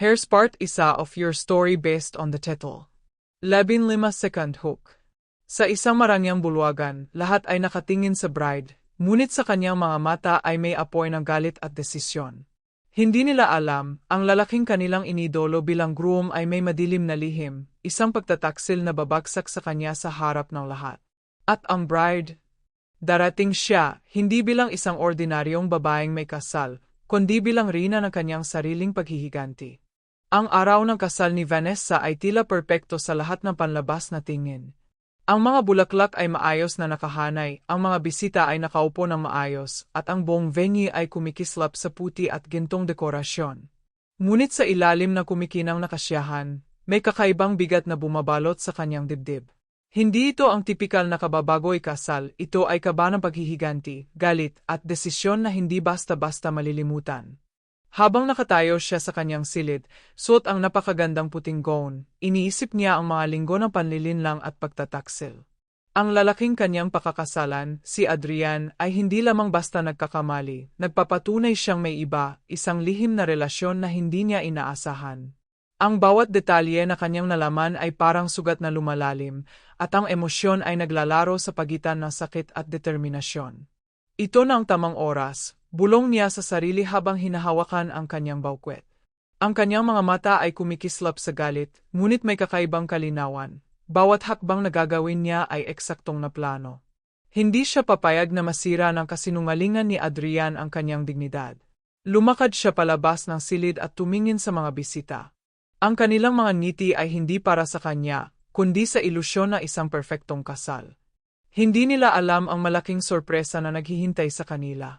Here's part isa of your story based on the title. Labin lima second hook. Sa isang marangyang bulwagan, lahat ay nakatingin sa bride, ngunit sa kanyang mga mata ay may apoy ng galit at desisyon. Hindi nila alam, ang lalaking kanilang inidolo bilang groom ay may madilim na lihim, isang pagtataksil na babagsak sa kanya sa harap ng lahat. At ang bride, darating siya, hindi bilang isang ordinaryong babaeng may kasal, kundi bilang rina ng kanyang sariling paghihiganti. Ang araw ng kasal ni Vanessa ay tila perpekto sa lahat ng panlabas na tingin. Ang mga bulaklak ay maayos na nakahanay, ang mga bisita ay nakaupo ng maayos, at ang buong venue ay kumikislap sa puti at gintong dekorasyon. Ngunit sa ilalim ng kumikinang nakasyahan, may kakaibang bigat na bumabalot sa kanyang dibdib. Hindi ito ang tipikal na kababagoy kasal, ito ay kaba ng paghihiganti, galit, at desisyon na hindi basta-basta malilimutan. Habang nakatayo siya sa kanyang silid, suot ang napakagandang puting gown, iniisip niya ang mga linggo ng panlilinlang at pagtataksil. Ang lalaking kanyang pakakasalan, si Adrian, ay hindi lamang basta nagkakamali, nagpapatunay siyang may iba, isang lihim na relasyon na hindi niya inaasahan. Ang bawat detalye na kanyang nalaman ay parang sugat na lumalalim, at ang emosyon ay naglalaro sa pagitan ng sakit at determinasyon. Ito na ang tamang oras, Bulong niya sa sarili habang hinahawakan ang kanyang baukwet. Ang kanyang mga mata ay kumikislap sa galit, ngunit may kakaibang kalinawan. Bawat hakbang na gagawin niya ay eksaktong na plano. Hindi siya papayag na masira ng kasinungalingan ni Adrian ang kanyang dignidad. Lumakad siya palabas ng silid at tumingin sa mga bisita. Ang kanilang mga ngiti ay hindi para sa kanya, kundi sa ilusyon na isang perpektong kasal. Hindi nila alam ang malaking sorpresa na naghihintay sa kanila.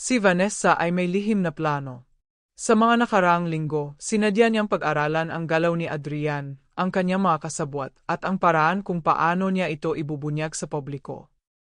Si Vanessa ay may lihim na plano. Sa mga nakaraang linggo, sinadya niyang pag-aralan ang galaw ni Adrian, ang kanyang mga kasabwat, at ang paraan kung paano niya ito ibubunyag sa publiko.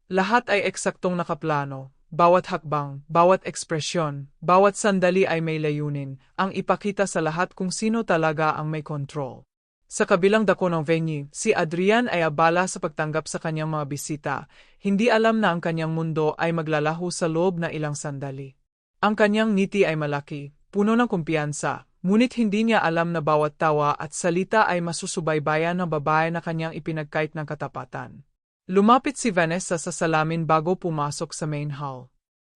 Lahat ay eksaktong nakaplano, bawat hakbang, bawat ekspresyon, bawat sandali ay may layunin, ang ipakita sa lahat kung sino talaga ang may control. Sa kabilang dako ng venue, si Adrian ay abala sa pagtanggap sa kanyang mga bisita, hindi alam na ang kanyang mundo ay maglalaho sa loob na ilang sandali. Ang kanyang ngiti ay malaki, puno ng kumpiyansa, ngunit hindi niya alam na bawat tawa at salita ay masusubaybayan ng babae na kanyang ipinagkait ng katapatan. Lumapit si Vanessa sa salamin bago pumasok sa main hall.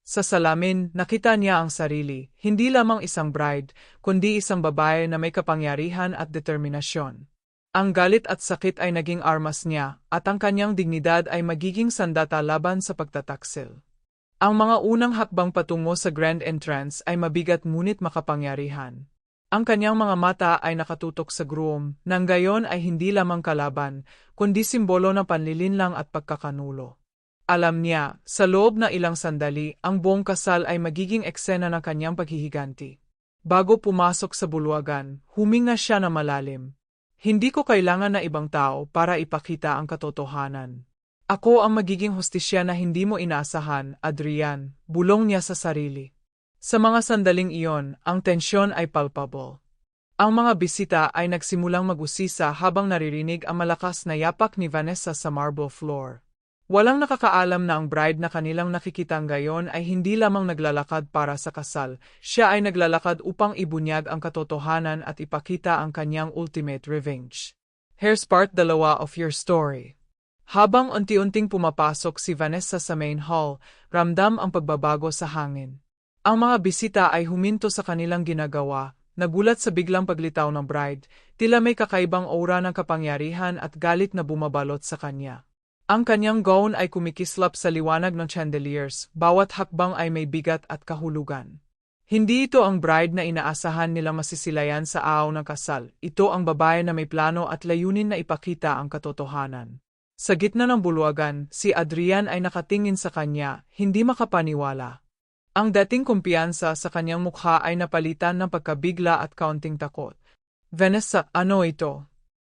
Sa salamin, nakita niya ang sarili, hindi lamang isang bride, kundi isang babae na may kapangyarihan at determinasyon. Ang galit at sakit ay naging armas niya, at ang kanyang dignidad ay magiging sandata laban sa pagtataksil. Ang mga unang hakbang patungo sa grand entrance ay mabigat ngunit makapangyarihan. Ang kanyang mga mata ay nakatutok sa groom, nang gayon ay hindi lamang kalaban, kundi simbolo ng panlilinlang at pagkakanulo. Alam niya, sa loob na ilang sandali, ang buong kasal ay magiging eksena ng kanyang paghihiganti. Bago pumasok sa bulwagan, huminga siya na malalim, hindi ko kailangan na ibang tao para ipakita ang katotohanan. Ako ang magiging hostisya na hindi mo inaasahan, Adrian, bulong niya sa sarili. Sa mga sandaling iyon, ang tensyon ay palpable. Ang mga bisita ay nagsimulang mag-usisa habang naririnig ang malakas na yapak ni Vanessa sa marble floor. Walang nakakaalam na ang bride na kanilang nakikita ngayon ay hindi lamang naglalakad para sa kasal, siya ay naglalakad upang ibunyag ang katotohanan at ipakita ang kanyang ultimate revenge. Here's part dalawa of your story. Habang unti-unting pumapasok si Vanessa sa main hall, ramdam ang pagbabago sa hangin. Ang mga bisita ay huminto sa kanilang ginagawa, nagulat sa biglang paglitaw ng bride, tila may kakaibang aura ng kapangyarihan at galit na bumabalot sa kanya. Ang kanyang gown ay kumikislap sa liwanag ng chandeliers, bawat hakbang ay may bigat at kahulugan. Hindi ito ang bride na inaasahan nila masisilayan sa araw ng kasal, ito ang babae na may plano at layunin na ipakita ang katotohanan. Sa gitna ng bulwagan, si Adrian ay nakatingin sa kanya, hindi makapaniwala. Ang dating kumpiyansa sa kanyang mukha ay napalitan ng pagkabigla at kaunting takot. Vanessa, ano ito?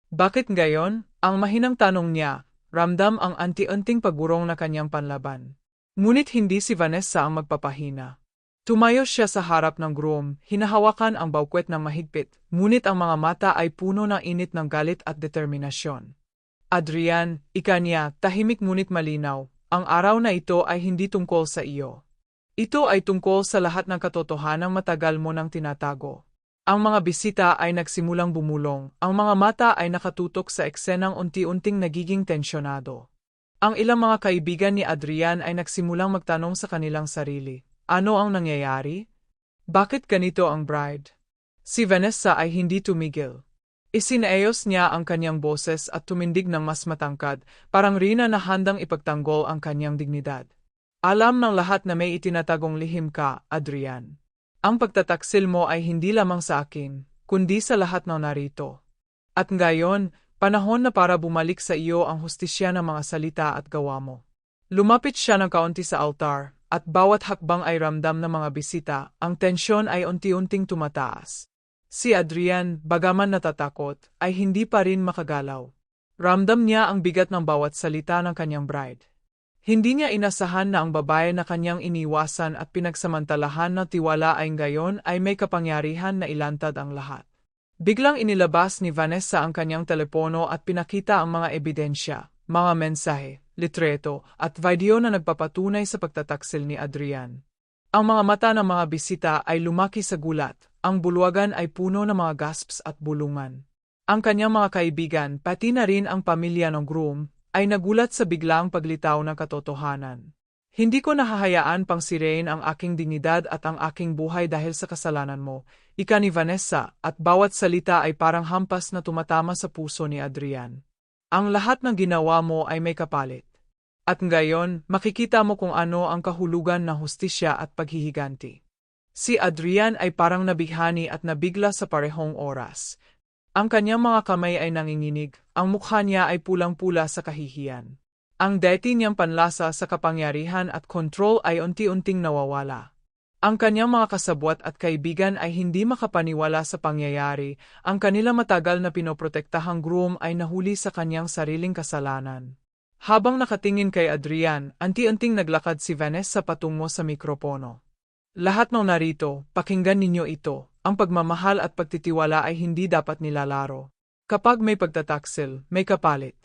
Bakit ngayon? Ang mahinang tanong niya, Ramdam ang anti-unting pagburong na kanyang panlaban. Ngunit hindi si Vanessa ang magpapahina. Tumayo siya sa harap ng groom, hinahawakan ang baukwet ng mahigpit, ngunit ang mga mata ay puno ng init ng galit at determinasyon. Adrian, ika niya, tahimik ngunit malinaw, ang araw na ito ay hindi tungkol sa iyo. Ito ay tungkol sa lahat ng katotohanang matagal mo nang tinatago. Ang mga bisita ay nagsimulang bumulong, ang mga mata ay nakatutok sa eksenang unti-unting nagiging tensyonado. Ang ilang mga kaibigan ni Adrian ay nagsimulang magtanong sa kanilang sarili, ano ang nangyayari? Bakit ganito ang bride? Si Vanessa ay hindi tumigil. Isinaayos niya ang kanyang boses at tumindig ng mas matangkad, parang rina na handang ipagtanggol ang kanyang dignidad. Alam ng lahat na may itinatagong lihim ka, Adrian. Ang pagtataksil mo ay hindi lamang sa akin, kundi sa lahat ng narito. At ngayon, panahon na para bumalik sa iyo ang hustisya ng mga salita at gawa mo. Lumapit siya ng kaunti sa altar, at bawat hakbang ay ramdam ng mga bisita, ang tensyon ay unti-unting tumataas. Si Adrian, bagaman natatakot, ay hindi pa rin makagalaw. Ramdam niya ang bigat ng bawat salita ng kanyang bride. Hindi niya inasahan na ang babae na kanyang iniwasan at pinagsamantalahan na tiwala ay ngayon ay may kapangyarihan na ilantad ang lahat. Biglang inilabas ni Vanessa ang kanyang telepono at pinakita ang mga ebidensya, mga mensahe, litreto, at video na nagpapatunay sa pagtataksil ni Adrian. Ang mga mata ng mga bisita ay lumaki sa gulat, ang bulwagan ay puno ng mga gasps at bulungan. Ang kanyang mga kaibigan, pati na rin ang pamilya ng groom, ay nagulat sa biglang paglitaw ng katotohanan. Hindi ko nahahayaan pang sirein ang aking dignidad at ang aking buhay dahil sa kasalanan mo, ika ni Vanessa, at bawat salita ay parang hampas na tumatama sa puso ni Adrian. Ang lahat ng ginawa mo ay may kapalit. At ngayon, makikita mo kung ano ang kahulugan ng hustisya at paghihiganti. Si Adrian ay parang nabighani at nabigla sa parehong oras, ang kanyang mga kamay ay nanginginig, ang mukha niya ay pulang-pula sa kahihiyan. Ang deti niyang panlasa sa kapangyarihan at kontrol ay unti-unting nawawala. Ang kanyang mga kasabwat at kaibigan ay hindi makapaniwala sa pangyayari, ang kanila matagal na pinoprotektahang groom ay nahuli sa kanyang sariling kasalanan. Habang nakatingin kay Adrian, anti-unting naglakad si Vanessa patungo sa mikropono. Lahat ng narito, pakinggan ninyo ito, ang pagmamahal at pagtitiwala ay hindi dapat nilalaro. Kapag may pagtataksil, may kapalit.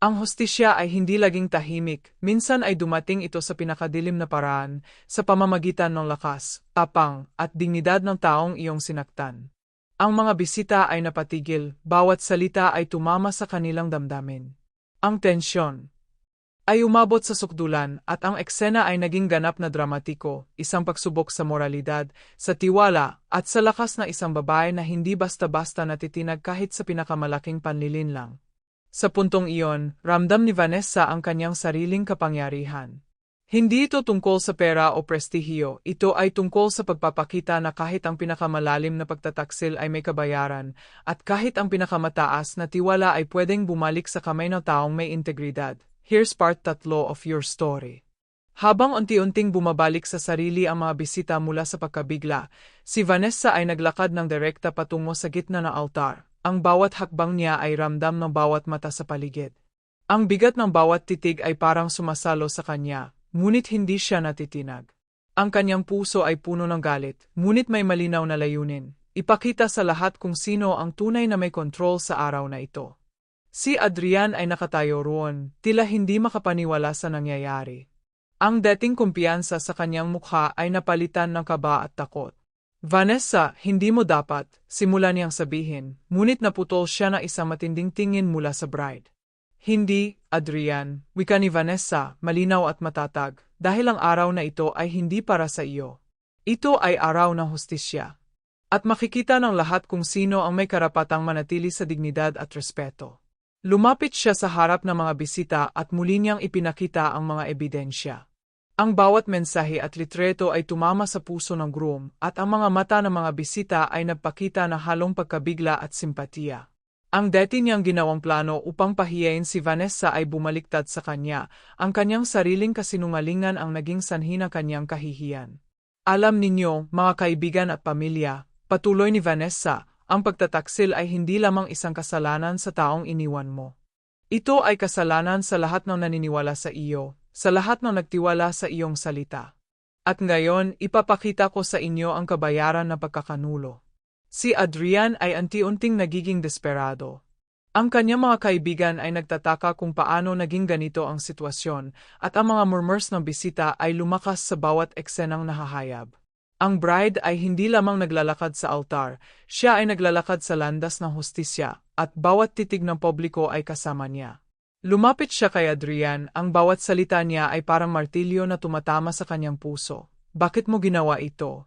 Ang hostisya ay hindi laging tahimik, minsan ay dumating ito sa pinakadilim na paraan, sa pamamagitan ng lakas, tapang, at dignidad ng taong iyong sinaktan. Ang mga bisita ay napatigil, bawat salita ay tumama sa kanilang damdamin. Ang tensyon, ay umabot sa sukdulan at ang eksena ay naging ganap na dramatiko, isang pagsubok sa moralidad, sa tiwala, at sa lakas na isang babae na hindi basta-basta natitinag kahit sa pinakamalaking panlilinlang. Sa puntong iyon, ramdam ni Vanessa ang kanyang sariling kapangyarihan. Hindi ito tungkol sa pera o prestihiyo, ito ay tungkol sa pagpapakita na kahit ang pinakamalalim na pagtataksil ay may kabayaran, at kahit ang pinakamataas na tiwala ay pwedeng bumalik sa kamay ng taong may integridad. Here's part tatlo of your story. Habang unti-unting bumabalik sa sarili ang mga bisita mula sa pagkabigla, si Vanessa ay naglakad ng direkta patungo sa gitna ng altar. Ang bawat hakbang niya ay ramdam ng bawat mata sa paligid. Ang bigat ng bawat titig ay parang sumasalo sa kanya, ngunit hindi siya natitinag. Ang kanyang puso ay puno ng galit, ngunit may malinaw na layunin. Ipakita sa lahat kung sino ang tunay na may kontrol sa araw na ito. Si Adrian ay nakatayo roon, tila hindi makapaniwala sa nangyayari. Ang dating kumpiyansa sa kanyang mukha ay napalitan ng kaba at takot. Vanessa, hindi mo dapat, simula niyang sabihin, ngunit naputol siya na isang matinding tingin mula sa bride. Hindi, Adrian, wika ni Vanessa, malinaw at matatag, dahil ang araw na ito ay hindi para sa iyo. Ito ay araw ng hustisya. At makikita ng lahat kung sino ang may karapatang manatili sa dignidad at respeto. Lumapit siya sa harap ng mga bisita at muli niyang ipinakita ang mga ebidensya. Ang bawat mensahe at litreto ay tumama sa puso ng groom at ang mga mata ng mga bisita ay nagpakita na halong pagkabigla at simpatiya. Ang dati niyang ginawang plano upang pahiyain si Vanessa ay bumaliktad sa kanya, ang kanyang sariling kasinungalingan ang naging sanhi ng kanyang kahihiyan. Alam ninyo, mga kaibigan at pamilya, patuloy ni Vanessa, ang pagtataksil ay hindi lamang isang kasalanan sa taong iniwan mo. Ito ay kasalanan sa lahat ng naniniwala sa iyo, sa lahat ng nagtiwala sa iyong salita. At ngayon, ipapakita ko sa inyo ang kabayaran ng pagkakanulo. Si Adrian ay anti-unting nagiging desperado. Ang kanyang mga kaibigan ay nagtataka kung paano naging ganito ang sitwasyon, at ang mga murmurs ng bisita ay lumakas sa bawat eksenang nahahayab. Ang bride ay hindi lamang naglalakad sa altar, siya ay naglalakad sa landas ng hustisya, at bawat titig ng publiko ay kasama niya. Lumapit siya kay Adrian, ang bawat salita niya ay parang martilyo na tumatama sa kanyang puso. Bakit mo ginawa ito?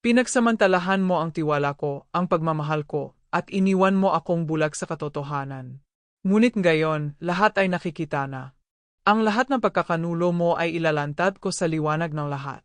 Pinagsamantalahan mo ang tiwala ko, ang pagmamahal ko, at iniwan mo akong bulag sa katotohanan. Ngunit ngayon, lahat ay nakikita na. Ang lahat ng pagkakanulo mo ay ilalantad ko sa liwanag ng lahat.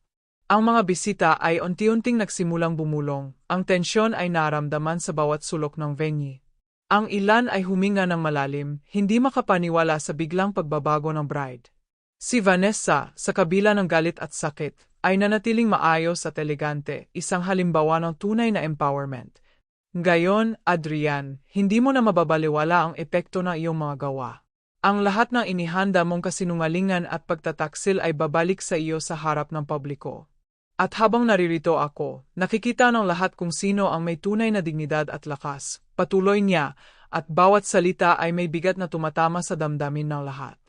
Ang mga bisita ay unti-unting nagsimulang bumulong, ang tensyon ay naramdaman sa bawat sulok ng venue. Ang ilan ay huminga ng malalim, hindi makapaniwala sa biglang pagbabago ng bride. Si Vanessa, sa kabila ng galit at sakit, ay nanatiling maayos at elegante, isang halimbawa ng tunay na empowerment. Gayon, Adrian, hindi mo na mababaliwala ang epekto ng iyong mga gawa. Ang lahat ng inihanda mong kasinungalingan at pagtataksil ay babalik sa iyo sa harap ng publiko. At habang naririto ako, nakikita ng lahat kung sino ang may tunay na dignidad at lakas. Patuloy niya, at bawat salita ay may bigat na tumatama sa damdamin ng lahat.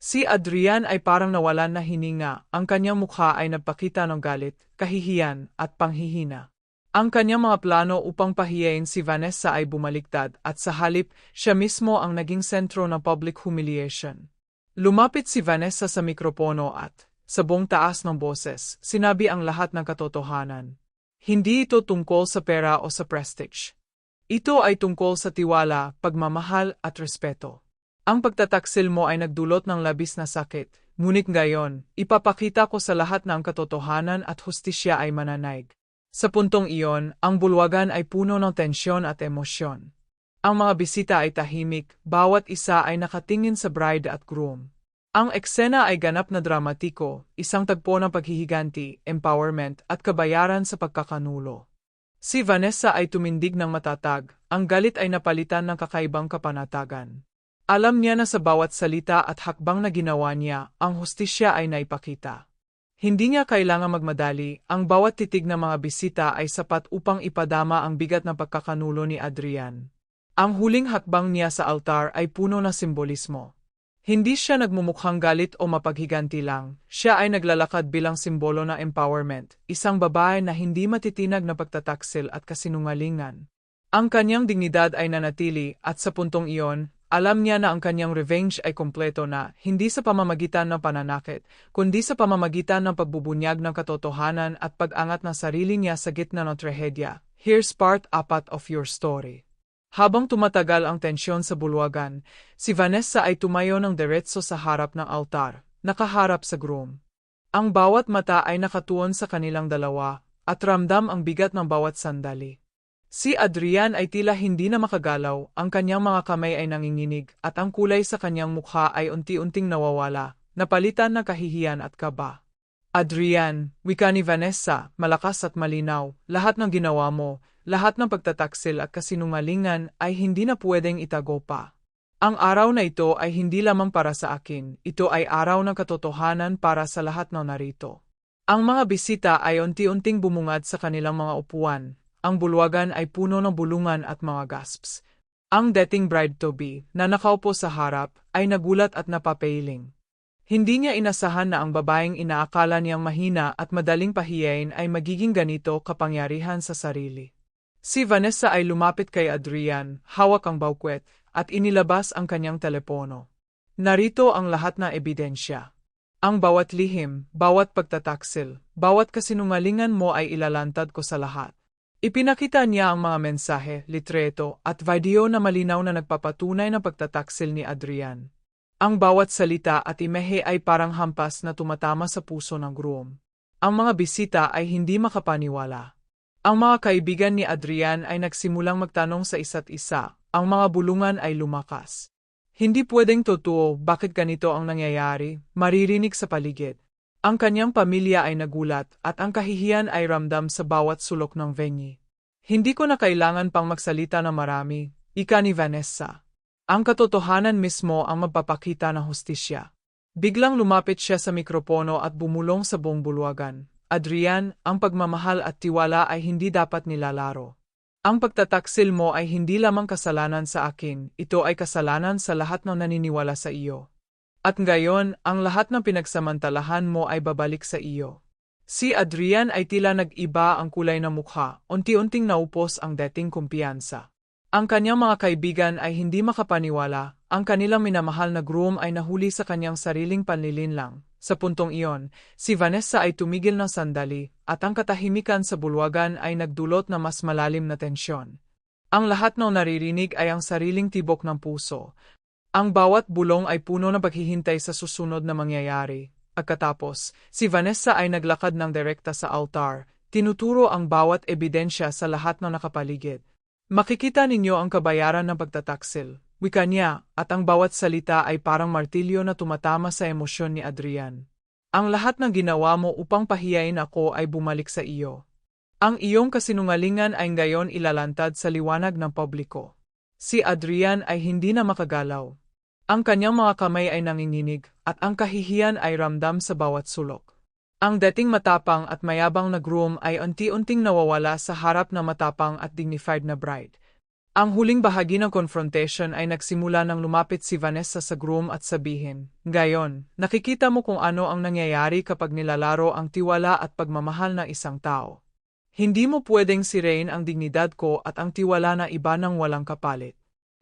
Si Adrian ay parang nawalan na hininga, ang kanyang mukha ay nagpakita ng galit, kahihiyan, at panghihina. Ang kanyang mga plano upang pahiyain si Vanessa ay bumaliktad at sa halip, siya mismo ang naging sentro ng public humiliation. Lumapit si Vanessa sa mikropono at, sa buong taas ng boses, sinabi ang lahat ng katotohanan. Hindi ito tungkol sa pera o sa prestige. Ito ay tungkol sa tiwala, pagmamahal at respeto. Ang pagtataksil mo ay nagdulot ng labis na sakit, ngunit ngayon, ipapakita ko sa lahat na ang katotohanan at hustisya ay mananaig. Sa puntong iyon, ang bulwagan ay puno ng tensyon at emosyon. Ang mga bisita ay tahimik, bawat isa ay nakatingin sa bride at groom. Ang eksena ay ganap na dramatiko, isang tagpo ng paghihiganti, empowerment at kabayaran sa pagkakanulo. Si Vanessa ay tumindig ng matatag, ang galit ay napalitan ng kakaibang kapanatagan. Alam niya na sa bawat salita at hakbang na ginawa niya, ang hustisya ay naipakita. Hindi niya kailangang magmadali, ang bawat titig ng mga bisita ay sapat upang ipadama ang bigat ng pagkakanulo ni Adrian. Ang huling hakbang niya sa altar ay puno ng simbolismo. Hindi siya nagmumukhang galit o mapaghiganti lang, siya ay naglalakad bilang simbolo ng empowerment, isang babae na hindi matitinag na pagtataksil at kasinungalingan. Ang kanyang dignidad ay nanatili at sa puntong iyon, alam niya na ang kanyang revenge ay kompleto na, hindi sa pamamagitan ng pananakit, kundi sa pamamagitan ng pagbubunyag ng katotohanan at pag-angat ng sarili niya sa gitna ng trahedya. Here's part apat of your story. Habang tumatagal ang tensyon sa bulwagan, si Vanessa ay tumayo ng diretso sa harap ng altar, nakaharap sa groom. Ang bawat mata ay nakatuon sa kanilang dalawa, at ramdam ang bigat ng bawat sandali. Si Adrian ay tila hindi na makagalaw, ang kanyang mga kamay ay nanginginig, at ang kulay sa kanyang mukha ay unti-unting nawawala, napalitan ng kahihiyan at kaba. Adrian, wika ni Vanessa, malakas at malinaw, lahat ng ginawa mo, lahat ng pagtataksil at kasinungalingan ay hindi na pwedeng itago pa. Ang araw na ito ay hindi lamang para sa akin, ito ay araw ng katotohanan para sa lahat ng narito. Ang mga bisita ay unti-unting bumungad sa kanilang mga upuan, ang bulwagan ay puno ng bulungan at mga gasps. Ang dating bride-to-be, na nakaupo sa harap, ay nagulat at napapailing. Hindi niya inasahan na ang babaeng inaakala niyang mahina at madaling pahiyain ay magiging ganito kapangyarihan sa sarili. Si Vanessa ay lumapit kay Adrian, hawak ang baukwet, at inilabas ang kanyang telepono. Narito ang lahat na ebidensya. Ang bawat lihim, bawat pagtataksil, bawat kasinungalingan mo ay ilalantad ko sa lahat. Ipinakita niya ang mga mensahe, litreto, at video na malinaw na nagpapatunay ng pagtataksil ni Adrian. Ang bawat salita at imehe ay parang hampas na tumatama sa puso ng groom. Ang mga bisita ay hindi makapaniwala. Ang mga kaibigan ni Adrian ay nagsimulang magtanong sa isa't isa, ang mga bulungan ay lumakas. Hindi pwedeng totoo bakit ganito ang nangyayari, maririnig sa paligid. Ang kanyang pamilya ay nagulat at ang kahihiyan ay ramdam sa bawat sulok ng venue. Hindi ko na kailangan pang magsalita ng marami, ika ni Vanessa. Ang katotohanan mismo ang magpapakita ng hustisya. Biglang lumapit siya sa mikropono at bumulong sa buong bulwagan. Adrian, ang pagmamahal at tiwala ay hindi dapat nilalaro. Ang pagtataksil mo ay hindi lamang kasalanan sa akin, ito ay kasalanan sa lahat ng naniniwala sa iyo. At ngayon, ang lahat ng pinagsamantalahan mo ay babalik sa iyo. Si Adrian ay tila nag-iba ang kulay ng mukha, unti-unting naupos ang dating kumpiyansa. Ang kanyang mga kaibigan ay hindi makapaniwala, ang kanilang minamahal na groom ay nahuli sa kanyang sariling panlilinlang. Sa puntong iyon, si Vanessa ay tumigil ng sandali, at ang katahimikan sa bulwagan ay nagdulot na mas malalim na tensyon. Ang lahat ng naririnig ay ang sariling tibok ng puso. Ang bawat bulong ay puno ng paghihintay sa susunod na mangyayari. Pagkatapos, si Vanessa ay naglakad ng direkta sa altar, tinuturo ang bawat ebidensya sa lahat ng nakapaligid. Makikita ninyo ang kabayaran ng pagtataksil, wika niya, at ang bawat salita ay parang martilyo na tumatama sa emosyon ni Adrian. Ang lahat ng ginawa mo upang pahiyain ako ay bumalik sa iyo. Ang iyong kasinungalingan ay ngayon ilalantad sa liwanag ng publiko. Si Adrian ay hindi na makagalaw. Ang kanyang mga kamay ay nanginginig, at ang kahihiyan ay ramdam sa bawat sulok. Ang dating matapang at mayabang na groom ay unti-unting nawawala sa harap ng matapang at dignified na bride. Ang huling bahagi ng confrontation ay nagsimula nang lumapit si Vanessa sa groom at sabihin, Gayon, nakikita mo kung ano ang nangyayari kapag nilalaro ang tiwala at pagmamahal ng isang tao. Hindi mo pwedeng sirain ang dignidad ko at ang tiwala na iba ng walang kapalit.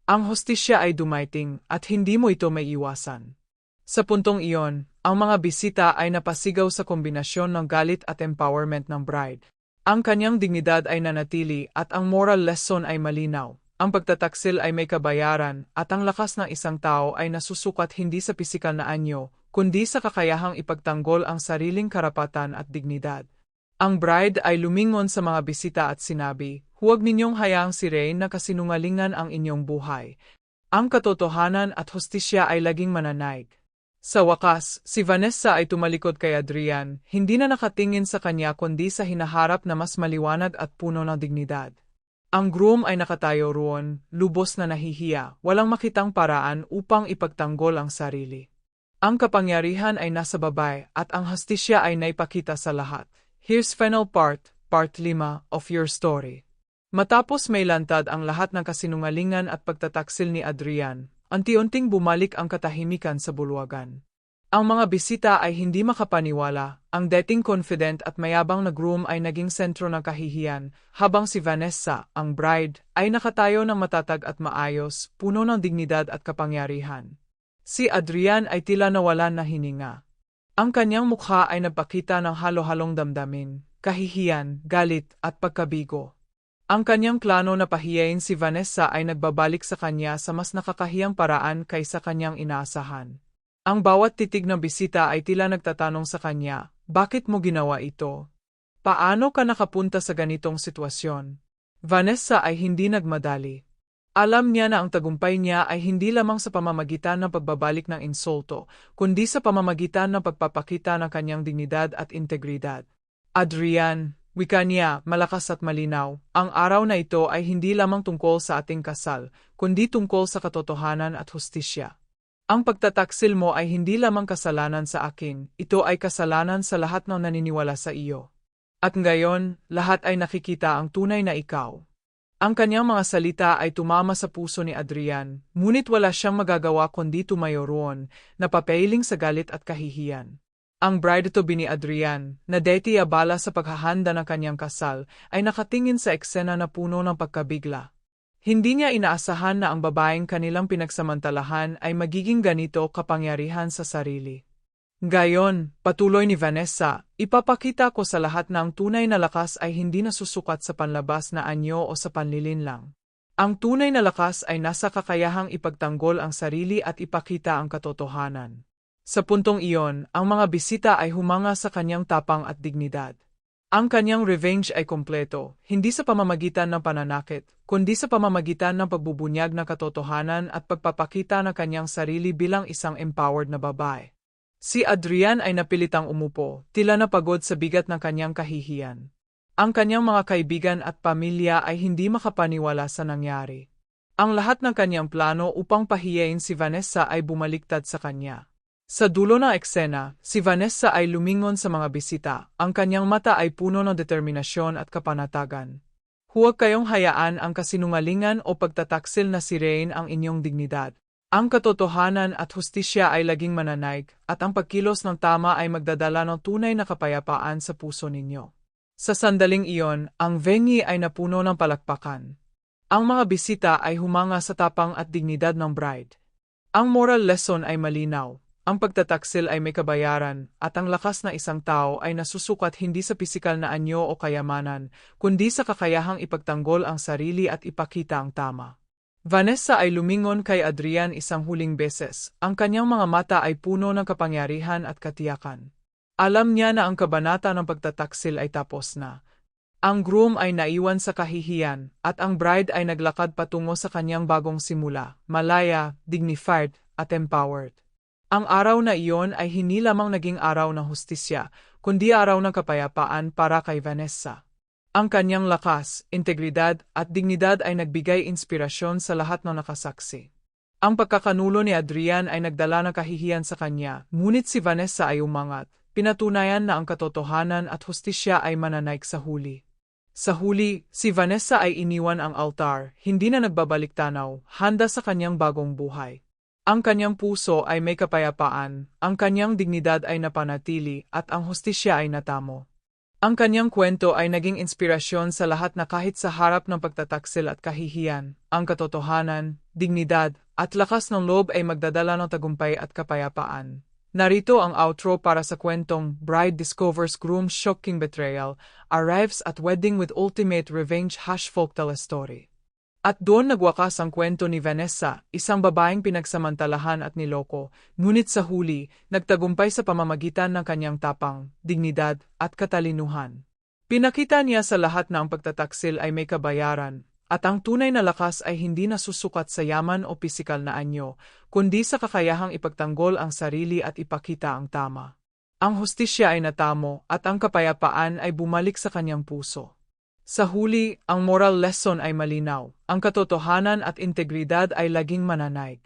Ang hostisya ay dumaiting at hindi mo ito may iwasan. Sa puntong iyon, ang mga bisita ay napasigaw sa kombinasyon ng galit at empowerment ng bride. Ang kanyang dignidad ay nanatili at ang moral lesson ay malinaw. Ang pagtataksil ay may kabayaran at ang lakas ng isang tao ay nasusukat hindi sa pisikal na anyo, kundi sa kakayahang ipagtanggol ang sariling karapatan at dignidad. Ang bride ay lumingon sa mga bisita at sinabi, Huwag ninyong hayaang sirein na kasinungalingan ang inyong buhay. Ang katotohanan at hostisya ay laging mananaig. Sa wakas, si Vanessa ay tumalikod kay Adrian, hindi na nakatingin sa kanya kundi sa hinaharap na mas maliwanag at puno ng dignidad. Ang groom ay nakatayo roon, lubos na nahihiya, walang makitang paraan upang ipagtanggol ang sarili. Ang kapangyarihan ay nasa babae at ang hostisya ay naipakita sa lahat. Here's final part, part 5 of your story. Matapos may lantad ang lahat ng kasinungalingan at pagtataksil ni Adrian, anti-unting bumalik ang katahimikan sa bulwagan. Ang mga bisita ay hindi makapaniwala, ang dating confident at mayabang na groom ay naging sentro ng kahihiyan, habang si Vanessa, ang bride, ay nakatayo ng matatag at maayos, puno ng dignidad at kapangyarihan. Si Adrian ay tila nawalan na hininga. Ang kanyang mukha ay nagpakita ng halo-halong damdamin, kahihiyan, galit at pagkabigo. Ang kanyang plano na pahiyain si Vanessa ay nagbabalik sa kanya sa mas nakakahiyang paraan kaysa kanyang inaasahan. Ang bawat titig ng bisita ay tila nagtatanong sa kanya, bakit mo ginawa ito? Paano ka nakapunta sa ganitong sitwasyon? Vanessa ay hindi nagmadali. Alam niya na ang tagumpay niya ay hindi lamang sa pamamagitan ng pagbabalik ng insulto, kundi sa pamamagitan ng pagpapakita ng kanyang dignidad at integridad. Adrian, Wika niya, malakas at malinaw, ang araw na ito ay hindi lamang tungkol sa ating kasal, kundi tungkol sa katotohanan at hustisya. Ang pagtataksil mo ay hindi lamang kasalanan sa akin, ito ay kasalanan sa lahat ng naniniwala sa iyo. At ngayon, lahat ay nakikita ang tunay na ikaw. Ang kanyang mga salita ay tumama sa puso ni Adrian, ngunit wala siyang magagawa kundi tumayo roon, napapailing sa galit at kahihiyan. Ang bride-to-be ni Adrian, na deti abala sa paghahanda ng kanyang kasal, ay nakatingin sa eksena na puno ng pagkabigla. Hindi niya inaasahan na ang babaeng kanilang pinagsamantalahan ay magiging ganito kapangyarihan sa sarili. Gayon, patuloy ni Vanessa, ipapakita ko sa lahat na ang tunay na lakas ay hindi nasusukat sa panlabas na anyo o sa panlilin lang. Ang tunay na lakas ay nasa kakayahang ipagtanggol ang sarili at ipakita ang katotohanan. Sa puntong iyon, ang mga bisita ay humanga sa kanyang tapang at dignidad. Ang kanyang revenge ay kompleto, hindi sa pamamagitan ng pananakit, kundi sa pamamagitan ng pagbubunyag ng katotohanan at pagpapakita ng kanyang sarili bilang isang empowered na babae. Si Adrian ay napilitang umupo, tila na pagod sa bigat ng kanyang kahihiyan. Ang kanyang mga kaibigan at pamilya ay hindi makapaniwala sa nangyari. Ang lahat ng kanyang plano upang pahiyain si Vanessa ay bumaliktad sa kanya. Sa dulo ng eksena, si Vanessa ay lumingon sa mga bisita, ang kanyang mata ay puno ng determinasyon at kapanatagan. Huwag kayong hayaan ang kasinungalingan o pagtataksil na sirein ang inyong dignidad. Ang katotohanan at hustisya ay laging mananaig, at ang pagkilos ng tama ay magdadala ng tunay na kapayapaan sa puso ninyo. Sa sandaling iyon, ang venue ay napuno ng palakpakan. Ang mga bisita ay humanga sa tapang at dignidad ng bride. Ang moral lesson ay malinaw. Ang pagtataksil ay may kabayaran, at ang lakas na isang tao ay nasusukat hindi sa pisikal na anyo o kayamanan, kundi sa kakayahang ipagtanggol ang sarili at ipakita ang tama. Vanessa ay lumingon kay Adrian isang huling beses. Ang kanyang mga mata ay puno ng kapangyarihan at katiyakan. Alam niya na ang kabanata ng pagtataksil ay tapos na. Ang groom ay naiwan sa kahihiyan, at ang bride ay naglakad patungo sa kanyang bagong simula, malaya, dignified, at empowered. Ang araw na iyon ay hindi lamang naging araw ng hustisya, kundi araw ng kapayapaan para kay Vanessa. Ang kanyang lakas, integridad at dignidad ay nagbigay inspirasyon sa lahat ng nakasaksi. Ang pagkakanulo ni Adrian ay nagdala ng kahihiyan sa kanya, ngunit si Vanessa ay umangat, pinatunayan na ang katotohanan at hustisya ay mananaig sa huli. Sa huli, si Vanessa ay iniwan ang altar, hindi na nagbabalik tanaw, handa sa kanyang bagong buhay. Ang kanyang puso ay may kapayapaan, ang kanyang dignidad ay napanatili, at ang hustisya ay natamo. Ang kanyang kwento ay naging inspirasyon sa lahat na kahit sa harap ng pagtataksil at kahihiyan, ang katotohanan, dignidad, at lakas ng loob ay magdadala ng tagumpay at kapayapaan. Narito ang outro para sa kwentong Bride Discovers Groom's Shocking Betrayal, Arrives at Wedding with Ultimate Revenge Hash Folktale Story. At doon nagwakas ang kwento ni Vanessa, isang babaeng pinagsamantalahan at niloko, ngunit sa huli, nagtagumpay sa pamamagitan ng kanyang tapang, dignidad, at katalinuhan. Pinakita niya sa lahat na ang pagtataksil ay may kabayaran, at ang tunay na lakas ay hindi nasusukat sa yaman o pisikal na anyo, kundi sa kakayahang ipagtanggol ang sarili at ipakita ang tama. Ang hustisya ay natamo at ang kapayapaan ay bumalik sa kanyang puso. Sa huli, ang moral lesson ay malinaw. Ang katotohanan at integridad ay laging mananaig.